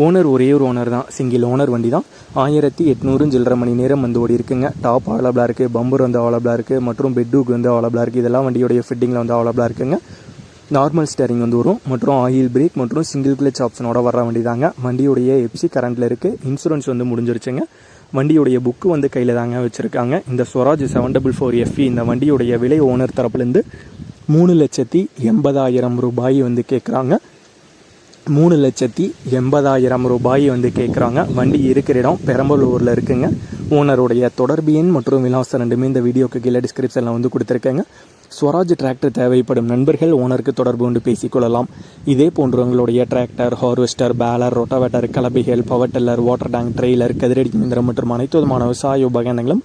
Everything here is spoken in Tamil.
ஓனர் ஒரே ஒரு ஓனர் தான். சிங்கிள் ஓனர் வண்டி தான் ஆயிரத்தி எட்நூறு சில்லரை மணி நேரம் வந்து ஓடி இருக்குங்க. டாப் அவைலபிளாக இருக்குது பம்பர் வந்து அவைலபிளாக இருக்குது மற்றும் பெட்டுக்கு வந்து அவைலபிளாக இருக்குது இதெல்லாம் வண்டியோடைய ஃபிட்டிங்கில் வந்து அவைலபிளாக இருக்குங்க. நார்மல் ஸ்டேரிங் வந்து வரும். மற்றும் ஆயில் பிரேக் மற்றும் சிங்கிள் கிளச் ஆப்ஷனோட வர வண்டி தாங்க வண்டியுடைய எப்சி கரண்ட்டில் இருக்குது இன்சூரன்ஸ் வந்து முடிஞ்சிருச்சுங்க. வண்டியுடைய புக்கு வந்து கையில் தாங்க வச்சுருக்காங்க. இந்த Swaraj seven double four FE இந்த வண்டியுடைய விலை ஓனர் தரப்புலேருந்து மூணு லட்சத்தி எண்பதாயிரம் ரூபாய் வந்து கேட்குறாங்க மூணு லட்சத்தி எண்பதாயிரம் ரூபாய் வந்து கேட்குறாங்க வண்டி இருக்கிற இடம் பெரம்பலூரில் இருக்குங்க. ஓனருடைய தொடர்பு எண் மற்றும் விலாசம் ரெண்டுமே இந்த வீடியோக்கு கீழே டிஸ்கிரிப்ஷனில் வந்து கொடுத்துருக்கேங்க. ஸ்வராஜ் டிராக்டர் தேவைப்படும் நண்பர்கள் ஓனருக்கு தொடர்பு கொண்டு பேசிக்கொள்ளலாம். இதே போன்று உங்களுடைய tractor harvester baler rotavator கலபிகள் power tiller water tank trailer கதிரடி இயந்திரம் மற்றும் அனைத்து விதமான விவசாய உபகரணங்களும்